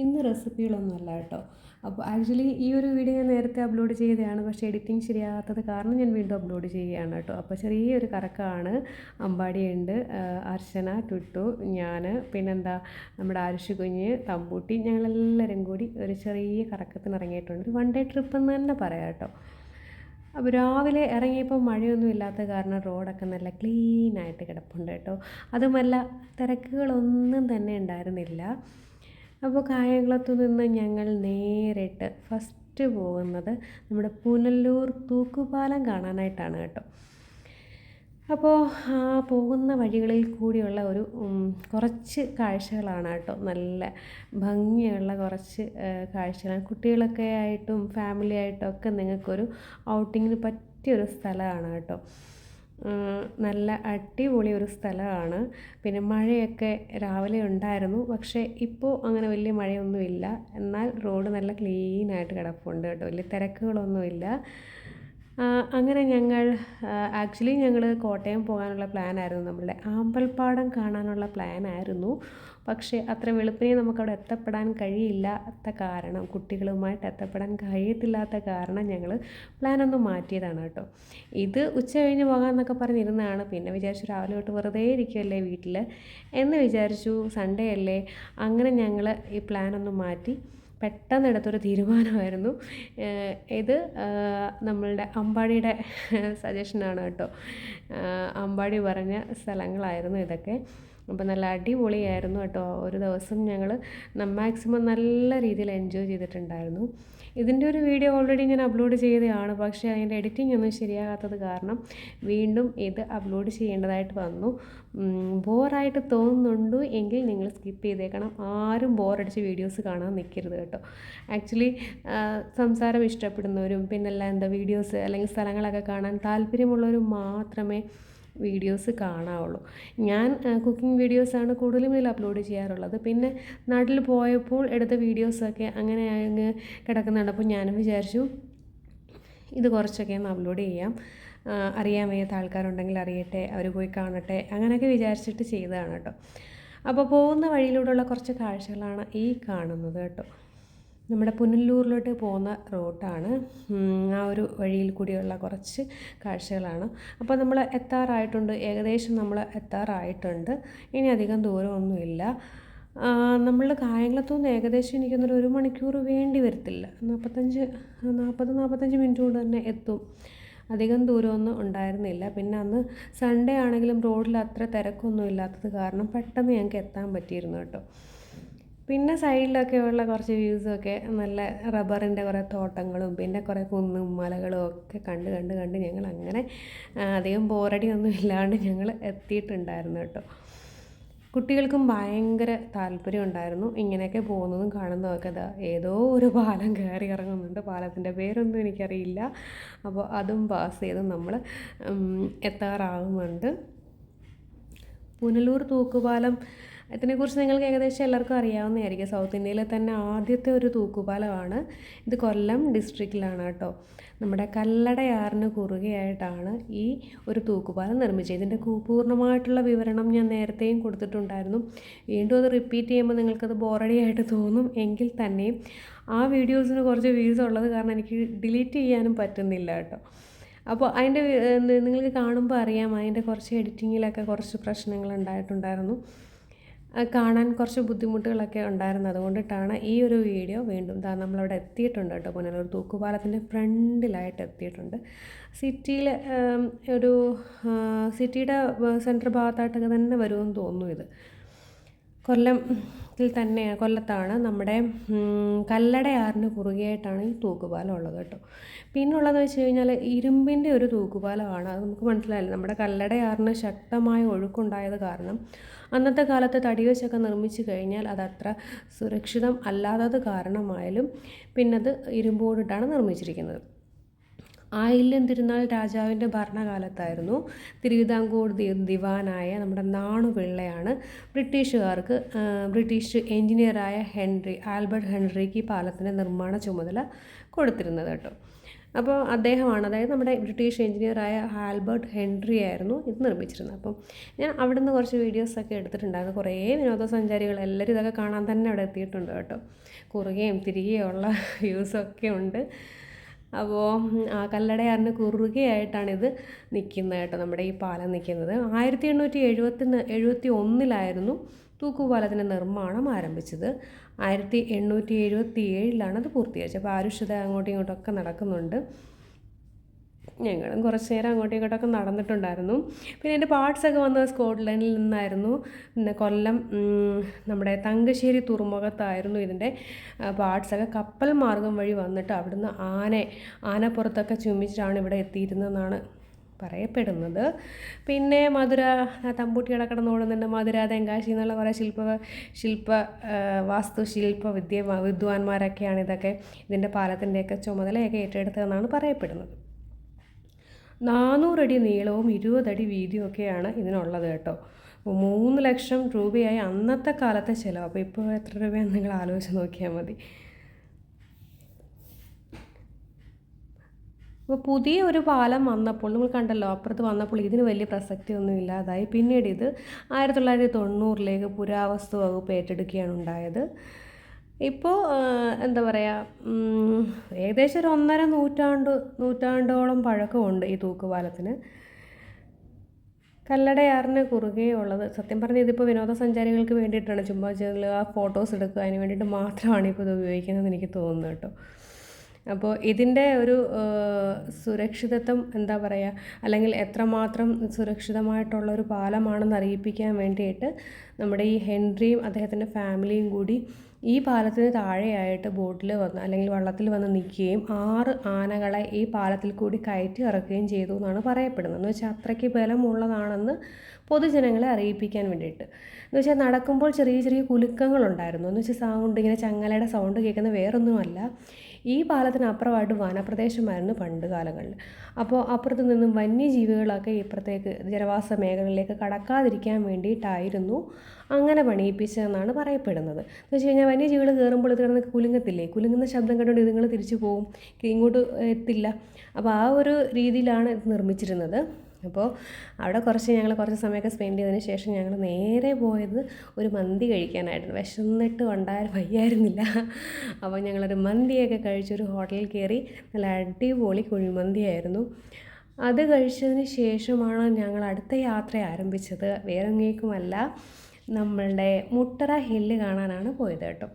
ഇന്ന് റെസിപ്പികളൊന്നും അല്ല കേട്ടോ. അപ്പോൾ ആക്ച്വലി ഈ ഒരു വീഡിയോ ഞാൻ നേരത്തെ അപ്ലോഡ് ചെയ്തതാണ്. പക്ഷേ എഡിറ്റിംഗ് ശരിയാകാത്തത് കാരണം ഞാൻ വീണ്ടും അപ്ലോഡ് ചെയ്യുകയാണ് കേട്ടോ. അപ്പോൾ ചെറിയൊരു കറക്കമാണ് അമ്പാടിയുണ്ട് അർച്ചന ടുട്ടു ഞാൻ പിന്നെന്താ നമ്മുടെ ആരുഷ് കുഞ്ഞ് തമ്പൂട്ടി ഞങ്ങളെല്ലാവരും കൂടി ഒരു ചെറിയ കറക്കത്തിന് ഇറങ്ങിയിട്ടുണ്ട്. ഒരു വൺ ഡേ ട്രിപ്പ് എന്ന് തന്നെ പറയാം കേട്ടോ. അപ്പോൾ രാവിലെ ഇറങ്ങിയപ്പോൾ മഴയൊന്നും ഇല്ലാത്ത കാരണം റോഡൊക്കെ നല്ല ക്ലീനായിട്ട് കിടപ്പുണ്ട് കേട്ടോ. അതുമല്ല തിരക്കുകളൊന്നും തന്നെ ഉണ്ടായിരുന്നില്ല. അപ്പോൾ കായംകുളത്തു നിന്ന് ഞങ്ങൾ നേരിട്ട് ഫസ്റ്റ് പോകുന്നത് നമ്മുടെ പുനലൂർ തൂക്കുപാലം കാണാനായിട്ടാണ് കേട്ടോ. അപ്പോൾ ആ പോകുന്ന വഴികളിൽ കൂടിയുള്ള ഒരു കുറച്ച് കാഴ്ചകളാണ് കേട്ടോ. നല്ല ഭംഗിയുള്ള കുറച്ച് കാഴ്ചകളാണ്. കുട്ടികളൊക്കെ ആയിട്ടും ഫാമിലി ആയിട്ടും ഒക്കെ നിങ്ങൾക്കൊരു ഔട്ടിങ്ങിന് പറ്റിയൊരു സ്ഥലമാണ് കേട്ടോ. നല്ല അടിപൊളി ഒരു സ്ഥലമാണ്. പിന്നെ മഴയൊക്കെ രാവിലെ ഉണ്ടായിരുന്നു. പക്ഷേ ഇപ്പോൾ അങ്ങനെ വലിയ മഴയൊന്നുമില്ല. എന്നാൽ റോഡ് നല്ല ക്ലീനായിട്ട് കിടപ്പുണ്ട് കേട്ടോ. വലിയ തിരക്കുകളൊന്നുമില്ല. അങ്ങനെ ഞങ്ങൾ ആക്ച്വലി ഞങ്ങൾ കോട്ടയം പോകാനുള്ള പ്ലാനായിരുന്നു നമ്മളുടെ ആമ്പൽപ്പാടം കാണാനുള്ള പ്ലാനായിരുന്നു പക്ഷേ അത്ര വെളുപ്പിനെ നമുക്കവിടെ എത്തപ്പെടാൻ കഴിയില്ലാത്ത കാരണം കുട്ടികളുമായിട്ട് എത്തപ്പെടാൻ കഴിയത്തില്ലാത്ത കാരണം ഞങ്ങൾ പ്ലാനൊന്ന് മാറ്റിയതാണ് കേട്ടോ. ഇത് ഉച്ച കഴിഞ്ഞ് പോകാമെന്നൊക്കെ പറഞ്ഞിരുന്നതാണ്. പിന്നെ വിചാരിച്ചു രാവിലെ തൊട്ട് വെറുതെ ഇരിക്കുമല്ലേ വീട്ടിൽ എന്ന് വിചാരിച്ചു. സൺഡേ അല്ലേ? അങ്ങനെ ഞങ്ങൾ ഈ പ്ലാനൊന്ന് മാറ്റി. പെട്ടെന്ന് എടുത്തൊരു തീരുമാനമായിരുന്നു. ഇത് നമ്മളുടെ അമ്പാടിയുടെ സജഷനാണ് കേട്ടോ. അമ്പാടി പറഞ്ഞ സ്ഥലങ്ങളായിരുന്നു ഇതൊക്കെ. അപ്പോൾ നല്ല അടിപൊളിയായിരുന്നു കേട്ടോ. ഒരു ദിവസം ഞങ്ങൾ മാക്സിമം നല്ല രീതിയിൽ എൻജോയ് ചെയ്തിട്ടുണ്ടായിരുന്നു. ഇതിന്റെ ഒരു വീഡിയോ ഓൾറെഡി ഞാൻ അപ്ലോഡ് ചെയ്തതാണ്. പക്ഷേ അതിന്റെ എഡിറ്റിംഗ് ഒന്നും ശരിയാകാത്തത് കാരണം വീണ്ടും ഇത് അപ്ലോഡ് ചെയ്യേണ്ടതായിട്ട് വന്നു. ബോറായിട്ട് തോന്നുന്നുണ്ട് എങ്കിൽ നിങ്ങൾ സ്കിപ്പ് ചെയ്തേക്കണം. ആരും ബോറടിച്ച് വീഡിയോസ് കാണാൻ നിൽക്കരുത് കേട്ടോ. ആക്ച്വലി സംസാരം ഇഷ്ടപ്പെടുന്നവരും പിന്നെല്ലാം എന്താ വീഡിയോസ് അല്ലെങ്കിൽ സ്ഥലങ്ങളൊക്കെ കാണാൻ താല്പര്യമുള്ളവരും മാത്രമേ വീഡിയോസ് കാണാവുള്ളൂ. ഞാൻ കുക്കിംഗ് വീഡിയോസാണ് കൂടുതലും ഇതിൽ അപ്ലോഡ് ചെയ്യാറുള്ളത്. പിന്നെ നാട്ടിൽ പോയപ്പോൾ എടുത്ത വീഡിയോസൊക്കെ അങ്ങനെ അങ്ങ് കിടക്കുന്നുണ്ട്. അപ്പോൾ ഞാനും വിചാരിച്ചു ഇത് കുറച്ചൊക്കെ ഒന്ന് അപ്ലോഡ് ചെയ്യാം. അറിയാൻ വയ്യാത്ത ആൾക്കാരുണ്ടെങ്കിൽ അറിയട്ടെ അവർ പോയി കാണട്ടെ അങ്ങനെയൊക്കെ വിചാരിച്ചിട്ട് ചെയ്തതാണ് കേട്ടോ. അപ്പോൾ പോകുന്ന വഴിയിലൂടെയുള്ള കുറച്ച് കാഴ്ചകളാണ് ഈ കാണുന്നത് കേട്ടോ. നമ്മുടെ പുനല്ലൂരിലോട്ട് പോകുന്ന റോട്ടാണ്. ആ ഒരു വഴിയിൽ കൂടിയുള്ള കുറച്ച് കാഴ്ചകളാണ്. അപ്പോൾ നമ്മൾ എത്താറായിട്ടുണ്ട്. ഏകദേശം നമ്മൾ എത്താറായിട്ടുണ്ട്. ഇനി അധികം ദൂരമൊന്നുമില്ല. നമ്മൾ കായംകുളത്തുനിന്ന് ഏകദേശം എനിക്കൊന്നൊരു ഒരു മണിക്കൂർ വേണ്ടി വരത്തില്ല. നാൽപ്പത്തഞ്ച് നാൽപ്പത് നാൽപ്പത്തഞ്ച് മിനിറ്റ് കൊണ്ട് തന്നെ എത്തും. അധികം ദൂരമൊന്നും ഉണ്ടായിരുന്നില്ല. പിന്നെ അന്ന് സൺഡേ ആണെങ്കിലും റോഡിൽ അത്ര തിരക്കൊന്നും ഇല്ലാത്തത് കാരണം പെട്ടെന്ന് ഞങ്ങൾക്ക് എത്താൻ പറ്റിയിരുന്നു കേട്ടോ. പിന്നെ സൈഡിലൊക്കെ ഉള്ള കുറച്ച് വ്യൂസൊക്കെ നല്ല റബ്ബറിന്റെ കുറേ തോട്ടങ്ങളും പിന്നെ കുറേ കുന്നും മലകളും ഒക്കെ കണ്ട് കണ്ട് കണ്ട് ഞങ്ങൾ അങ്ങനെ അധികം ബോറടി ഒന്നും ഇല്ലാണ്ട് ഞങ്ങൾ എത്തിയിട്ടുണ്ടായിരുന്നു കേട്ടോ. കുട്ടികൾക്കും ഭയങ്കര താല്പര്യം ഉണ്ടായിരുന്നു ഇങ്ങനെയൊക്കെ പോകുന്നതും കാണുന്നതൊക്കെ ഇതാ ഏതോ ഒരു പാലം കയറി ഇറങ്ങുന്നുണ്ട്. പാലത്തിന്റെ പേരൊന്നും എനിക്കറിയില്ല. അപ്പോൾ അതും പാസ് ചെയ്ത് നമ്മൾ എത്താറാകുന്നുണ്ട് പുനലൂർ തൂക്കുപാലം ഇതിനെക്കുറിച്ച് നിങ്ങൾക്ക് ഏകദേശം എല്ലാവർക്കും അറിയാവുന്നതായിരിക്കും. സൗത്ത് ഇന്ത്യയിലെ തന്നെ ആദ്യത്തെ ഒരു തൂക്കുപാലമാണ്. ഇത് കൊല്ലം ഡിസ്ട്രിക്റ്റിലാണ് കേട്ടോ. നമ്മുടെ കല്ലടയാറിന് കുറുകയായിട്ടാണ് ഈ ഒരു തൂക്കുപാലം നിർമ്മിച്ചത്. ഇതിന്റെ പൂർണമായിട്ടുള്ള വിവരണം ഞാൻ നേരത്തെയും കൊടുത്തിട്ടുണ്ടായിരുന്നു. വീണ്ടും അത് റിപ്പീറ്റ് ചെയ്യുമ്പോൾ നിങ്ങൾക്കത് ബോറടിയായിട്ട് തോന്നും. എങ്കിൽ തന്നെയും ആ വീഡിയോസിന് കുറച്ച് വ്യൂസ് ഉള്ളത് കാരണം എനിക്ക് ഡിലീറ്റ് ചെയ്യാനും പറ്റുന്നില്ല കേട്ടോ. അപ്പോൾ അതിന്റെ നിങ്ങൾക്ക് കാണുമ്പോൾ അറിയാം. അതിന്റെ കുറച്ച് എഡിറ്റിങ്ങിലൊക്കെ കുറച്ച് പ്രശ്നങ്ങൾ ഉണ്ടായിട്ടുണ്ടായിരുന്നു. കാണാൻ കുറച്ച് ബുദ്ധിമുട്ടുകളൊക്കെ ഉണ്ടായിരുന്നു. അതുകൊണ്ടിട്ടാണ് ഈ ഒരു വീഡിയോ വീണ്ടും ദാ നമ്മളവിടെ എത്തിയിട്ടുണ്ട് കേട്ടോ പുനലൂർ തൂക്കുപാലത്തിന്റെ ഫ്രണ്ടിലായിട്ട് എത്തിയിട്ടുണ്ട്. സിറ്റിയിൽ ഒരു സിറ്റിയുടെ സെന്റർ ഭാഗത്തായിട്ടൊക്കെ തന്നെ വരുമെന്ന് തോന്നുന്നു ഇത്. കൊല്ലത്തിൽ തന്നെ കൊല്ലത്താണ് നമ്മുടെ കല്ലടയാറിന് കുറുകെയായിട്ടാണ് ഈ തൂക്കുപാലം ഉള്ളത് കേട്ടോ. പിന്നുള്ളതെന്ന് വെച്ച് കഴിഞ്ഞാൽ ഇരുമ്പിന്റെ ഒരു തൂക്കുപാലമാണ്. അത് നമുക്ക് മനസ്സിലായില്ല? നമ്മുടെ കല്ലടയാറിന് ശക്തമായ ഒഴുക്കുണ്ടായത് കാരണം അന്നത്തെ കാലത്ത് തടി വെച്ചൊക്കെ നിർമ്മിച്ചു കഴിഞ്ഞാൽ അതത്ര സുരക്ഷിതം അല്ലാത്തത് കാരണമായാലും പിന്നത് ഇരുമ്പോടിട്ടാണ് നിർമ്മിച്ചിരിക്കുന്നത്. ആയില്യം തിരുനാൾ രാജാവിന്റെ ഭരണകാലത്തായിരുന്നു തിരുവിതാംകൂർ ദിവാനായ നമ്മുടെ നാണുപിള്ളയാണ് ബ്രിട്ടീഷുകാർക്ക് ബ്രിട്ടീഷ് എഞ്ചിനീയറായ ഹെൻറി ആൽബർട്ട് ഹെൻറിക്ക് പാലത്തിന്റെ നിർമ്മാണ ചുമതല കൊടുത്തിരുന്നത് കേട്ടോ. അപ്പോൾ അദ്ദേഹമാണ് അതായത് നമ്മുടെ ബ്രിട്ടീഷ് എഞ്ചിനീയറായ ആൽബർട്ട് ഹെൻറി ആയിരുന്നു ഇത് നിർമ്മിച്ചിരുന്നത്. അപ്പം ഞാൻ അവിടെ നിന്ന് കുറച്ച് വീഡിയോസൊക്കെ എടുത്തിട്ടുണ്ടായിരുന്നു. കുറേ വിനോദസഞ്ചാരികൾ എല്ലാവരും ഇതൊക്കെ കാണാൻ തന്നെ അവിടെ എത്തിയിട്ടുണ്ട് കേട്ടോ. കുറുകയും തിരികെയുള്ള വ്യൂസൊക്കെ ഉണ്ട്. അപ്പോൾ കല്ലടയാറിന് കുറുകയായിട്ടാണിത് നിൽക്കുന്നത് കേട്ടോ. നമ്മുടെ ഈ പാലം നിൽക്കുന്നത്. ആയിരത്തി എണ്ണൂറ്റി എഴുപത്തി എഴുപത്തി ഒന്നിലായിരുന്നു തൂക്കുപാലത്തിന്റെ നിർമ്മാണം ആരംഭിച്ചത് ആയിരത്തി എണ്ണൂറ്റി എഴുപത്തി ഏഴിലാണ് അത് പൂർത്തീകരിച്ചത്. അപ്പോൾ ആരുഷത അങ്ങോട്ടും ഇങ്ങോട്ടൊക്കെ നടക്കുന്നുണ്ട്. ഞങ്ങളും കുറച്ച് നേരം അങ്ങോട്ടും ഇങ്ങോട്ടൊക്കെ നടന്നിട്ടുണ്ടായിരുന്നു. പിന്നെ എന്റെ പാർട്സൊക്കെ വന്നത് സ്കോട്ട്ലൻഡിൽ നിന്നായിരുന്നു. പിന്നെ കൊല്ലം നമ്മുടെ തങ്കശ്ശേരി തുറമുഖത്തായിരുന്നു ഇതിന്റെ പാർട്സൊക്കെ കപ്പൽ മാർഗം വഴി വന്നിട്ട് അവിടുന്ന് ആനെ ആനപ്പുറത്തൊക്കെ ചുമിച്ചിട്ടാണ് ഇവിടെ എത്തിയിരുന്നതെന്നാണ് പറയപ്പെടുന്നത്. പിന്നെ മധുര തമ്പൂട്ടിയുടെ കിടന്നോടുന്നുണ്ട്. മധുര തെങ്കാശി എന്നുള്ള കുറേ ശില്പ ശില്പ വാസ്തുശില്പ വിദ്യ വിദ്വാൻമാരൊക്കെയാണ് ഇതൊക്കെ ഇതിന്റെ പാലത്തിന്റെയൊക്കെ ചുമതലയൊക്കെ ഏറ്റെടുത്തതെന്നാണ് പറയപ്പെടുന്നത്. നാനൂറടി നീളവും ഇരുപതടി വീതിയും ഒക്കെയാണ് ഇതിനുള്ളത് കേട്ടോ. മൂന്ന് ലക്ഷം രൂപയായി അന്നത്തെ കാലത്തെ ചിലവ്. അപ്പോൾ ഇപ്പോൾ എത്ര രൂപയാണെന്ന് നിങ്ങൾ ആലോചിച്ച് നോക്കിയാൽ മതി. അപ്പോൾ പുതിയ ഒരു പാലം വന്നപ്പോൾ നമ്മൾ കണ്ടല്ലോ അപ്പുറത്ത് വന്നപ്പോൾ ഇതിന് വലിയ പ്രസക്തി ഒന്നും ഇല്ലാതായി. പിന്നീട് ഇത് ആയിരത്തി തൊള്ളായിരത്തി തൊണ്ണൂറിലേക്ക് പുരാവസ്തു വകുപ്പ് ഏറ്റെടുക്കുകയാണ് ഉണ്ടായത്. ഇപ്പോൾ എന്താ പറയുക ഏകദേശം ഒരു ഒന്നര നൂറ്റാണ്ട് നൂറ്റാണ്ടോളം പഴക്കമുണ്ട് ഈ തൂക്കുപാലത്തിന്. കല്ലടയാറിന് കുറുകെ ഉള്ളത്. സത്യം പറഞ്ഞാൽ ഇതിപ്പോൾ വിനോദസഞ്ചാരികൾക്ക് വേണ്ടിയിട്ടാണ്. ചുമ്മാ ചെറിയ ആ ഫോട്ടോസ് എടുക്കുക. അതിന് വേണ്ടിയിട്ട് മാത്രമാണ് ഇപ്പോൾ ഇത് ഉപയോഗിക്കുന്നത് എനിക്ക് തോന്നുന്നു കേട്ടോ. അപ്പോൾ ഇതിന്റെ ഒരു സുരക്ഷിതത്വം എന്താ പറയുക അല്ലെങ്കിൽ എത്രമാത്രം സുരക്ഷിതമായിട്ടുള്ള ഒരു പാലമാണെന്ന് അറിയിപ്പിക്കാൻ വേണ്ടിയിട്ട് നമ്മുടെ ഈ ഹെൻറിയും അദ്ദേഹത്തിന്റെ ഫാമിലിയും കൂടി ഈ പാലത്തിന് താഴെയായിട്ട് ബോട്ടിൽ വന്ന് അല്ലെങ്കിൽ വള്ളത്തിൽ വന്ന് നിൽക്കുകയും ആറ് ആനകളെ ഈ പാലത്തിൽ കൂടി കയറ്റി ഇറക്കുകയും ചെയ്തു എന്നാണ് പറയപ്പെടുന്നത്. എന്ന് വെച്ചാൽ അത്രയ്ക്ക് ബലമുള്ളതാണെന്ന് പൊതുജനങ്ങളെ അറിയിപ്പിക്കാൻ വേണ്ടിയിട്ട്. എന്ന് വെച്ചാൽ നടക്കുമ്പോൾ ചെറിയ ചെറിയ കുലുക്കങ്ങളുണ്ടായിരുന്നു. എന്ന് വെച്ചാൽ സൗണ്ട് ഇങ്ങനെ ചങ്ങലയുടെ സൗണ്ട് കേൾക്കുന്ന വേറൊന്നുമല്ല. ഈ പാലത്തിനപ്പുറമായിട്ട് വനപ്രദേശമായിരുന്നു പണ്ട് കാലങ്ങളിൽ. അപ്പോൾ അപ്പുറത്ത് നിന്നും വന്യജീവികളൊക്കെ ഇപ്പുറത്തേക്ക് ജനവാസ മേഖലകളിലേക്ക് കടക്കാതിരിക്കാൻ വേണ്ടിയിട്ടായിരുന്നു അങ്ങനെ പണിയിപ്പിച്ചതെന്നാണ് പറയപ്പെടുന്നത്. എന്ന് വെച്ച് കഴിഞ്ഞാൽ വന്യജീവികൾ കയറുമ്പോൾ ഇത് കിടന്ന് കുലുങ്ങത്തില്ലേ? കുലുങ്ങുന്ന ശബ്ദം കണ്ടുകൊണ്ട് ഇതുങ്ങൾ തിരിച്ചു പോകും ഇങ്ങോട്ട് എത്തില്ല. അപ്പോൾ ആ ഒരു രീതിയിലാണ് ഇത് നിർമ്മിച്ചിരുന്നത്. അപ്പോൾ അവിടെ കുറച്ച് ഞങ്ങൾ കുറച്ച് സമയമൊക്കെ സ്പെൻഡ് ചെയ്തതിന് ശേഷം ഞങ്ങൾ നേരെ പോയത് ഒരു മന്തി കഴിക്കാനായിരുന്നു. വിശന്നിട്ട് ഉണ്ടായ വയ്യായിരുന്നില്ല. അപ്പോൾ ഞങ്ങളൊരു മന്തിയൊക്കെ കഴിച്ചൊരു ഹോട്ടലിൽ കയറി നല്ല അടിപൊളി കുഴിമന്തിയായിരുന്നു. അത് കഴിച്ചതിന് ശേഷമാണ് ഞങ്ങൾ അടുത്ത യാത്ര ആരംഭിച്ചത്. വേറെ എങ്ങേക്കുമല്ല നമ്മളുടെ മുട്ടറ ഹില്ല് കാണാനാണ് പോയത് കേട്ടോ.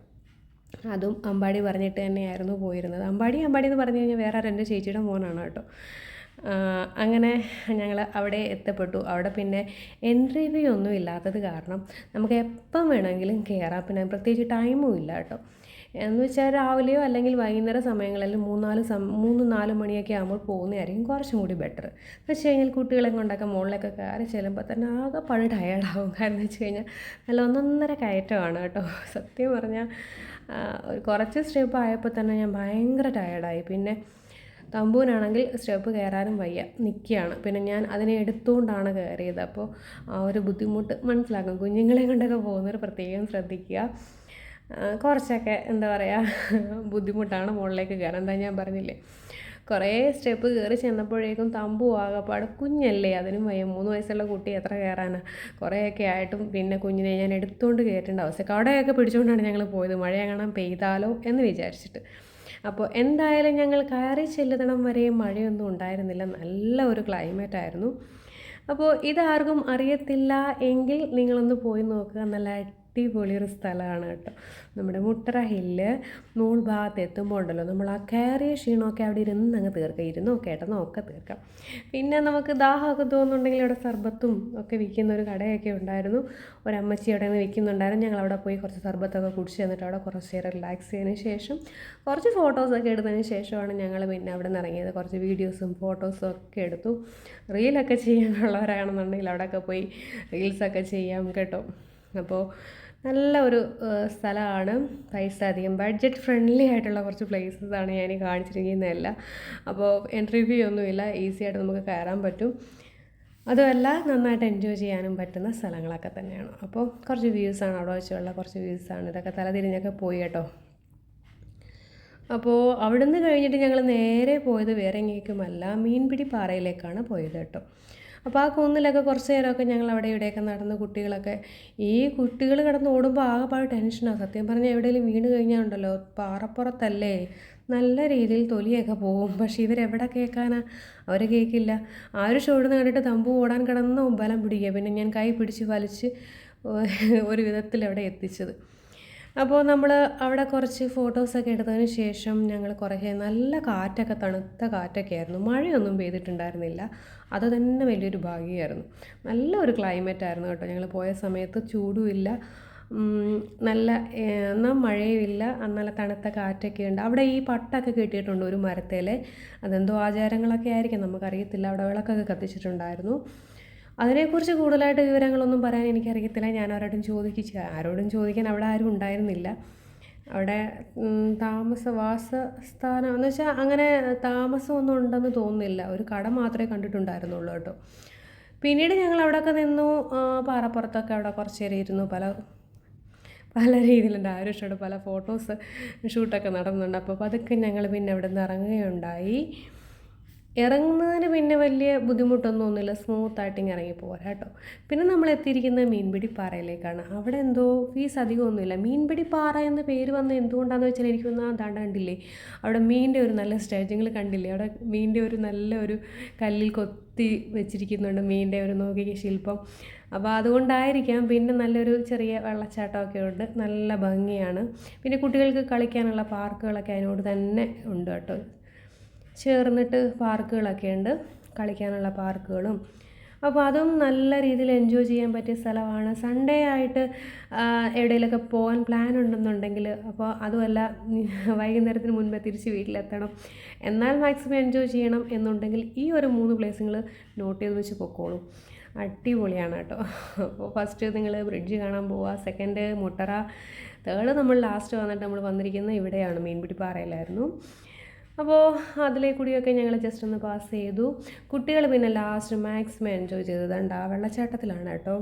അതും അമ്പാടി പറഞ്ഞിട്ട് തന്നെയായിരുന്നു പോയിരുന്നത്. അമ്പാടി അമ്പാടി എന്ന് പറഞ്ഞു കഴിഞ്ഞാൽ വേറെ എന്റെ ചേച്ചിയുടെ മോനാണ് കേട്ടോ. അങ്ങനെ ഞങ്ങൾ അവിടെ എത്തപ്പെട്ടു. അവിടെ പിന്നെ എൻട്രി ഫീ ഒന്നും ഇല്ലാത്തത് കാരണം നമുക്ക് എപ്പം വേണമെങ്കിലും കയറാം പിന്നെ പ്രത്യേകിച്ച് ടൈമും ഇല്ല കേട്ടോ. എന്ന് വെച്ചാൽ രാവിലെയോ അല്ലെങ്കിൽ വൈകുന്നേര സമയങ്ങളിൽ മൂന്നാൽ സം മൂന്ന് നാല് മണിയൊക്കെ ആകുമ്പോൾ പോകുന്നതായിരിക്കും കുറച്ചും കൂടി ബെറ്റർ എന്ന് വെച്ച് കഴിഞ്ഞാൽ കുട്ടികളെ കൊണ്ടൊക്കെ മുകളിലൊക്കെ കയറി ചെല്ലുമ്പോൾ തന്നെ ആകെ പഴ ടയേർഡാവും കാരണം വെച്ച് കഴിഞ്ഞാൽ നല്ല ഒന്നൊന്നര കയറ്റമാണ് കേട്ടോ. സത്യം പറഞ്ഞാൽ കുറച്ച് സ്റ്റെപ്പ് ആയപ്പോൾ തന്നെ ഞാൻ ഭയങ്കര ടയേർഡായി പിന്നെ തമ്പൂനാണെങ്കിൽ സ്റ്റെപ്പ് കയറാനും വയ്യ നിൽക്കുകയാണ് പിന്നെ ഞാൻ അതിനെ എടുത്തുകൊണ്ടാണ് കയറിയത് അപ്പോൾ ആ ഒരു ബുദ്ധിമുട്ട് മനസ്സിലാക്കും. കുഞ്ഞുങ്ങളെ കൊണ്ടൊക്കെ പോകുന്നവർ പ്രത്യേകം ശ്രദ്ധിക്കുക. കുറച്ചൊക്കെ എന്താ പറയുക ബുദ്ധിമുട്ടാണ് മുകളിലേക്ക് കയറാൻ. എന്താ ഞാൻ പറഞ്ഞില്ലേ? കുറേ സ്റ്റെപ്പ് കയറി ചെന്നപ്പോഴേക്കും തമ്പു ആകപ്പാട് കുഞ്ഞല്ലേ? അതിനും വയ്യ. മൂന്ന് വയസ്സുള്ള കുട്ടി എത്ര കയറാനാണ് കുറേയൊക്കെ ആയിട്ടും പിന്നെ കുഞ്ഞിനെ ഞാൻ എടുത്തുകൊണ്ട് കയറ്റേണ്ട അവസ്ഥ. കടയൊക്കെ പിടിച്ചുകൊണ്ടാണ് ഞങ്ങൾ പോയത്. മഴ കാണാൻ പെയ്താലോ എന്ന് വിചാരിച്ചിട്ട്. അപ്പോൾ എന്തായാലും ഞങ്ങൾ കയറി ചെല്ലുന്നിടം വരെ മഴയൊന്നും ഉണ്ടായിരുന്നില്ല. നല്ല ഒരു ക്ലൈമറ്റ് ആയിരുന്നു. അപ്പോൾ ഇതാർക്കും അറിയത്തില്ല എങ്കിൽ നിങ്ങളൊന്ന് പോയി നോക്കുക. നല്ല അടിപൊളി ഒരു സ്ഥലമാണ് കേട്ടോ. നമ്മുടെ മുട്ടറ ഹില്ല് നൂൾ ഭാഗത്ത് എത്തുമ്പോൾ ഉണ്ടല്ലോ നമ്മൾ ആ കയറിയ ക്ഷീണമൊക്കെ അവിടെ ഇരുന്ന് അങ്ങ് തീർക്കാം. ഇരുന്നോ കേട്ടെന്നോ ഒക്കെ തീർക്കാം. പിന്നെ നമുക്ക് ദാഹമൊക്കെ തോന്നുന്നുണ്ടെങ്കിൽ അവിടെ സർബത്തും ഒക്കെ വിൽക്കുന്ന ഒരു കടയൊക്കെ ഉണ്ടായിരുന്നു. ഒരമ്മച്ചി അവിടെ നിന്ന് വിൽക്കുന്നുണ്ടായിരുന്നു. ഞങ്ങൾ അവിടെ പോയി കുറച്ച് സർബത്തൊക്കെ കുടിച്ച് തന്നിട്ട് അവിടെ കുറച്ച് നേരം റിലാക്സ് ചെയ്തതിന് ശേഷം കുറച്ച് ഫോട്ടോസൊക്കെ എടുത്തതിന് ശേഷമാണ് ഞങ്ങൾ പിന്നെ അവിടെ നിന്ന് ഇറങ്ങിയത്. കുറച്ച് വീഡിയോസും ഫോട്ടോസും ഒക്കെ എടുത്തു. റീലൊക്കെ ചെയ്യാനുള്ളവരാണെന്നുണ്ടെങ്കിൽ അവിടെയൊക്കെ പോയി റീൽസൊക്കെ ചെയ്യാം കേട്ടോ. അപ്പോൾ നല്ല ഒരു സ്ഥലമാണ്. പൈസ അധികം. ബഡ്ജറ്റ് ഫ്രണ്ട്ലി ആയിട്ടുള്ള കുറച്ച് പ്ലേസസ് ആണ് ഞാൻ കാണിച്ചിരിക്കുന്നതല്ല. അപ്പോൾ എൻട്രി ഫീ ഒന്നുമില്ല ഈസി ആയിട്ട് നമുക്ക് കയറാൻ പറ്റും. അതുമല്ല നന്നായിട്ട് എൻജോയ് ചെയ്യാനും പറ്റുന്ന സ്ഥലങ്ങളൊക്കെ തന്നെയാണ്. അപ്പോൾ കുറച്ച് വ്യൂസാണ് അവിടെ വെച്ചുള്ള കുറച്ച് വ്യൂസാണ് ഇതൊക്കെ തലതിരിഞ്ഞൊക്കെ പോയി കേട്ടോ. അപ്പോൾ അവിടുന്ന് കഴിഞ്ഞിട്ട് ഞങ്ങൾ നേരെ പോയത് വേറെ എങ്ങേക്കുമല്ല. മീൻപിടി പാറയിലേക്കാണ് പോയത് കേട്ടോ. അപ്പോൾ ആ കുന്നിലൊക്കെ കുറച്ച് നേരമൊക്കെ ഞങ്ങൾ അവിടെ ഇവിടെയൊക്കെ നടന്ന് കുട്ടികളൊക്കെ ഈ കുട്ടികൾ കിടന്ന് ഓടുമ്പോൾ ആകെപ്പാട് ടെൻഷനാണ് സത്യം പറഞ്ഞാൽ എവിടെയെങ്കിലും വീണ് കഴിഞ്ഞാൽ ഉണ്ടല്ലോ പാറപ്പുറത്തല്ലേ? നല്ല രീതിയിൽ തൊലിയൊക്കെ പോകും പക്ഷേ ഇവരെവിടെ കേൾക്കാനാ? അവർ കേൾക്കില്ല. ആ ഒരു ഷോടിന്ന് കണ്ടിട്ട് തമ്പു ഓടാൻ കിടന്ന് ബലം പിടിക്കുക. പിന്നെ ഞാൻ കൈ പിടിച്ച് വലിച്ച് ഒരു വിധത്തിൽ അവിടെ എത്തിച്ചത്. അപ്പോൾ നമ്മൾ അവിടെ കുറച്ച് ഫോട്ടോസൊക്കെ എടുത്തതിന് ശേഷം ഞങ്ങൾ കുറേ നല്ല കാറ്റൊക്കെ തണുത്ത കാറ്റൊക്കെ ആയിരുന്നു. മഴയൊന്നും പെയ്തിട്ടുണ്ടായിരുന്നില്ല. അത് തന്നെ വലിയൊരു ഭാഗ്യമായിരുന്നു നല്ല ഒരു ക്ലൈമറ്റ് ആയിരുന്നു കേട്ടോ. ഞങ്ങൾ പോയ സമയത്ത് ചൂടുമില്ല. നല്ല എന്നാൽ മഴയുമില്ല. നല്ല തണുത്ത കാറ്റൊക്കെ ഉണ്ട്. അവിടെ ഈ പട്ടൊക്കെ കെട്ടിയിട്ടുണ്ട് ഒരു മരത്തേലെ. അതെന്തോ ആചാരങ്ങളൊക്കെ ആയിരിക്കും. നമുക്കറിയത്തില്ല. അവിടെ വിളക്കൊക്കെ കത്തിച്ചിട്ടുണ്ടായിരുന്നു. അതിനെക്കുറിച്ച് കൂടുതലായിട്ട് വിവരങ്ങളൊന്നും പറയാൻ എനിക്കറിയത്തില്ല. ഞാൻ ആരോടും ചോദിക്കിച്ച ആരോടും ചോദിക്കാൻ അവിടെ ആരും ഉണ്ടായിരുന്നില്ല. അവിടെ താമസവാസ സ്ഥാനം എന്ന് വെച്ചാൽ അങ്ങനെ താമസമൊന്നും ഉണ്ടെന്ന് തോന്നുന്നില്ല. ഒരു കട മാത്രമേ കണ്ടിട്ടുണ്ടായിരുന്നുള്ളൂ കേട്ടോ. പിന്നീട് ഞങ്ങൾ അവിടെയൊക്കെ നിന്നു പാറപ്പുറത്തൊക്കെ അവിടെ കുറച്ച് നേരം ഇരുന്നു. പല പല രീതിയിലുണ്ട്. ആരുഷോട് പല ഫോട്ടോസ് ഷൂട്ടൊക്കെ നടന്നുണ്ട് അപ്പോൾ അതൊക്കെ ഞങ്ങൾ പിന്നെ അവിടെ നിന്ന് ഇറങ്ങുകയുണ്ടായി. ഇറങ്ങുന്നതിന് പിന്നെ വലിയ ബുദ്ധിമുട്ടൊന്നും ഒന്നുമില്ല സ്മൂത്തായിട്ട് ഇങ്ങനെ ഇറങ്ങി പോരാ കേട്ടോ. പിന്നെ നമ്മൾ എത്തിയിരിക്കുന്നത് മീൻപിടി പാറയിലേക്കാണ്. അവിടെ എന്തോ ഫീസ് അധികമൊന്നുമില്ല മീൻപിടി പാറ എന്ന പേര് വന്ന എന്തുകൊണ്ടാണെന്ന് വെച്ചാൽ എനിക്കൊന്ന് അതാണ്ട് കണ്ടില്ലേ? അവിടെ മീനിന്റെ ഒരു നല്ല സ്റ്റേജിങ്ങൾ കണ്ടില്ലേ? അവിടെ മീനിന്റെ ഒരു നല്ല ഒരു കല്ലിൽ കൊത്തി വെച്ചിരിക്കുന്നുണ്ട് മീനിന്റെ ഒരു നോക്കി ശില്പം. അപ്പോൾ അതുകൊണ്ടായിരിക്കാം പിന്നെ നല്ലൊരു ചെറിയ വെള്ളച്ചാട്ടമൊക്കെ ഉണ്ട്. നല്ല ഭംഗിയാണ്. പിന്നെ കുട്ടികൾക്ക് കളിക്കാനുള്ള പാർക്കുകളൊക്കെ അതിനോട് തന്നെ ഉണ്ട് കേട്ടോ. ചേർന്നിട്ട് പാർക്കുകളൊക്കെ ഉണ്ട്. കളിക്കാനുള്ള പാർക്കുകളും. അപ്പോൾ അതും നല്ല രീതിയിൽ എൻജോയ് ചെയ്യാൻ പറ്റിയ സ്ഥലമാണ്. സൺഡേ ആയിട്ട് എവിടെയെങ്കിലുമൊക്കെ പോകാൻ പ്ലാൻ ഉണ്ടെന്നുണ്ടെങ്കിൽ അപ്പോൾ അതുമല്ല വൈകുന്നേരത്തിന് മുൻപേ തിരിച്ച് വീട്ടിലെത്തണം. എന്നാൽ മാക്സിമം എൻജോയ് ചെയ്യണം എന്നുണ്ടെങ്കിൽ ഈ ഒരു മൂന്ന് പ്ലേസുകൾ നോട്ട് ചെയ്ത് വെച്ച് പൊക്കോളൂ. അടിപൊളിയാണ് കേട്ടോ. അപ്പോൾ ഫസ്റ്റ് നിങ്ങൾ ബ്രിഡ്ജ് കാണാൻ പോവുക സെക്കൻഡ് മുട്ടറ. തേർഡ് നമ്മൾ ലാസ്റ്റ് വന്നിട്ട് നമ്മൾ വന്നിരിക്കുന്നത് ഇവിടെയാണ്. മീൻപിടി പാറയിലായിരുന്നു അപ്പോൾ അതിലേ കൂടിയൊക്കെ ഞങ്ങൾ ജസ്റ്റ് ഒന്ന് പാസ് ചെയ്തു. കുട്ടികൾ പിന്നെ ലാസ്റ്റ് മാക്സിമം എൻജോയ് ചെയ്തത് ആ വെള്ളച്ചാട്ടത്തിലാണ് കേട്ടോ.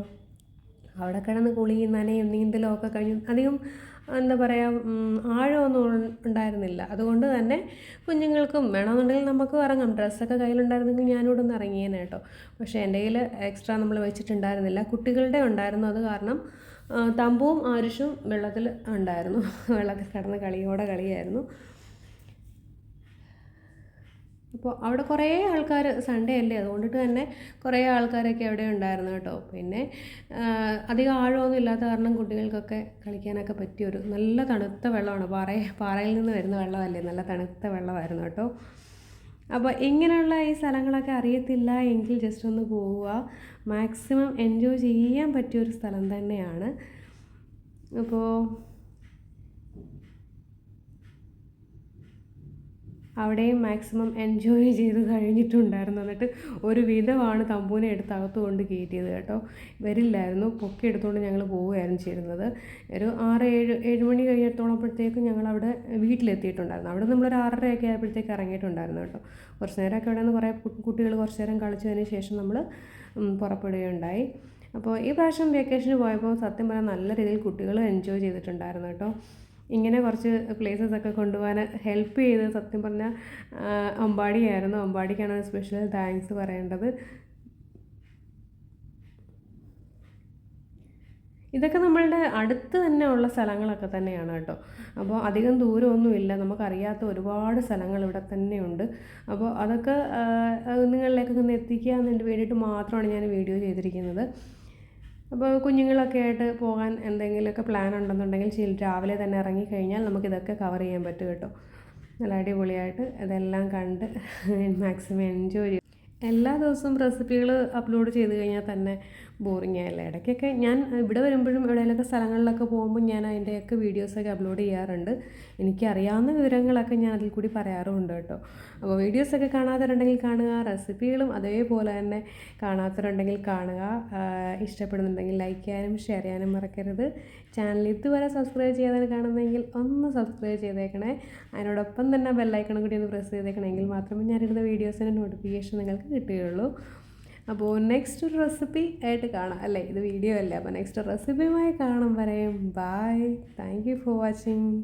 അവിടെ കിടന്ന് കുളി നനയും നീന്തലും ഒക്കെ കഴിഞ്ഞു. അധികം എന്താ പറയുക ആഴമൊന്നും ഉണ്ടായിരുന്നില്ല. അതുകൊണ്ട് തന്നെ കുഞ്ഞുങ്ങൾക്കും വേണമെന്നുണ്ടെങ്കിൽ നമുക്ക് ഇറങ്ങാം. ഡ്രസ്സൊക്കെ കയ്യിലുണ്ടായിരുന്നെങ്കിൽ ഞാനിവിടെ ഒന്ന് ഇറങ്ങിയേനെ കേട്ടോ. പക്ഷേ എന്റെ കയ്യിൽ എക്സ്ട്രാ നമ്മൾ വെച്ചിട്ടുണ്ടായിരുന്നില്ല. കുട്ടികളുടെ ഉണ്ടായിരുന്നു അത് കാരണം തമ്പുവും ആരുഷും വെള്ളത്തിൽ ഉണ്ടായിരുന്നു. വെള്ളത്തിൽ കിടന്ന് കളിയോടെ കളിയായിരുന്നു. അപ്പോൾ അവിടെ കുറേ ആൾക്കാർ സൺഡേ അല്ലേ? അതുകൊണ്ടിട്ട് തന്നെ കുറേ ആൾക്കാരൊക്കെ അവിടെ ഉണ്ടായിരുന്നു കേട്ടോ. പിന്നെ അധികം ആഴമൊന്നും ഇല്ലാത്ത കാരണം കുട്ടികൾക്കൊക്കെ കളിക്കാനൊക്കെ പറ്റിയൊരു നല്ല തണുത്ത വെള്ളമാണ്. പാറ പാറയിൽ നിന്ന് വരുന്ന വെള്ളമല്ലേ? നല്ല തണുത്ത വെള്ളമായിരുന്നു കേട്ടോ. അപ്പോൾ ഇങ്ങനെയുള്ള ഈ സ്ഥലങ്ങളൊക്കെ അറിയത്തില്ല എങ്കിൽ ജസ്റ്റ് ഒന്ന് പോവുക. മാക്സിമം എൻജോയ് ചെയ്യാൻ പറ്റിയൊരു സ്ഥലം തന്നെയാണ്. അപ്പോൾ അവിടെയും മാക്സിമം എൻജോയ് ചെയ്ത് കഴിഞ്ഞിട്ടുണ്ടായിരുന്നു. എന്നിട്ട് ഒരു വിധമാണ് തമ്പൂനെ എടുത്ത് അകത്ത് കൊണ്ട് കയറ്റിയത് കേട്ടോ. വരില്ലായിരുന്നു പൊക്കി എടുത്തുകൊണ്ട് ഞങ്ങൾ പോവുകയായിരുന്നു ചെയ്യുന്നത് ഒരു ആറ് ഏഴ് ഏഴ് മണി കഴിഞ്ഞിടത്തോളപ്പോഴത്തേക്കും ഞങ്ങൾ അവിടെ വീട്ടിലെത്തിയിട്ടുണ്ടായിരുന്നു. അവിടെ നമ്മളൊരു ആറരയൊക്കെ ആയപ്പോഴത്തേക്ക് ഇറങ്ങിയിട്ടുണ്ടായിരുന്നു കേട്ടോ. കുറച്ച് നേരമൊക്കെ അവിടെ നിന്ന് കുറേ കുട്ടികൾ കുറച്ച് നേരം കളിച്ചതിന് ശേഷം നമ്മൾ പുറപ്പെടുകയുണ്ടായി. അപ്പോൾ ഈ പ്രാവശ്യം വെക്കേഷന് പോയപ്പോൾ സത്യം പറഞ്ഞാൽ നല്ല രീതിയിൽ കുട്ടികൾ എൻജോയ് ചെയ്തിട്ടുണ്ടായിരുന്നു കേട്ടോ. ഇങ്ങനെ കുറച്ച് പ്ലേസസ് ഒക്കെ കൊണ്ടുപോകാൻ ഹെൽപ്പ് ചെയ്ത് സത്യം പറഞ്ഞാൽ അമ്പാടിയായിരുന്നു. അമ്പാടിക്കാണ് സ്പെഷ്യൽ താങ്ക്സ് പറയേണ്ടത്. ഇതൊക്കെ നമ്മളുടെ അടുത്ത് തന്നെ ഉള്ള സ്ഥലങ്ങളൊക്കെ തന്നെയാണ് കേട്ടോ. അപ്പോൾ അധികം ദൂരമൊന്നുമില്ല നമുക്കറിയാത്ത ഒരുപാട് സ്ഥലങ്ങൾ ഇവിടെ തന്നെയുണ്ട്. അപ്പോൾ അതൊക്കെ നിങ്ങളിലേക്കൊക്കെ ഒന്ന് എന്നതിന് വേണ്ടിയിട്ട് മാത്രമാണ് ഞാൻ വീഡിയോ ചെയ്തിരിക്കുന്നത്. അപ്പോൾ കുഞ്ഞുങ്ങളൊക്കെ ആയിട്ട് പോകാൻ എന്തെങ്കിലുമൊക്കെ പ്ലാൻ ഉണ്ടെന്നുണ്ടെങ്കിൽ രാവിലെ തന്നെ ഇറങ്ങിക്കഴിഞ്ഞാൽ നമുക്കിതൊക്കെ കവർ ചെയ്യാൻ പറ്റും കേട്ടോ. നല്ല അടിപൊളിയായിട്ട് ഇതെല്ലാം കണ്ട് മാക്സിമം എൻജോയ് ചെയ്യും. എല്ലാ ദിവസവും റെസിപ്പികൾ അപ്ലോഡ് ചെയ്ത് കഴിഞ്ഞാൽ തന്നെ ബോറിംഗ് ആയല്ലേ? ഇടയ്ക്കൊക്കെ ഞാൻ ഇവിടെ വരുമ്പോഴും എവിടെയെങ്കിലൊക്കെ സ്ഥലങ്ങളിലൊക്കെ പോകുമ്പോൾ ഞാൻ അതിന്റെയൊക്കെ വീഡിയോസൊക്കെ അപ്ലോഡ് ചെയ്യാറുണ്ട്. എനിക്കറിയാവുന്ന വിവരങ്ങളൊക്കെ ഞാൻ അതിൽ കൂടി പറയാറുമുണ്ട് കേട്ടോ. അപ്പോൾ വീഡിയോസൊക്കെ കാണാത്തവരുണ്ടെങ്കിൽ കാണുക റെസിപ്പികളും അതേപോലെ തന്നെ കാണാത്തവരുണ്ടെങ്കിൽ കാണുക. ഇഷ്ടപ്പെടുന്നുണ്ടെങ്കിൽ ലൈക്ക് ചെയ്യാനും ഷെയർ ചെയ്യാനും മറക്കരുത്. ചാനൽ ഇതുവരെ സബ്സ്ക്രൈബ് ചെയ്യാതെ കാണുന്നെങ്കിൽ ഒന്ന് സബ്സ്ക്രൈബ് ചെയ്തേക്കണേ. അതിനോടൊപ്പം തന്നെ ബെല്ലൈക്കണം കൂടി ഒന്ന് പ്രസ് ചെയ്തേക്കണമെങ്കിൽ മാത്രമേ ഞാനിടുന്ന വീഡിയോസിന്റെ നോട്ടിഫിക്കേഷൻ നിങ്ങൾക്ക് കിട്ടുകയുള്ളൂ. അപ്പോൾ നെക്സ്റ്റ് ഒരു റെസിപ്പി ആയിട്ട് കാണാം. അല്ലേ? ഇത് വീഡിയോ അല്ലേ? അപ്പോൾ നെക്സ്റ്റ് റെസിപ്പിയുമായി കാണും. വരെയും bye thank you for watching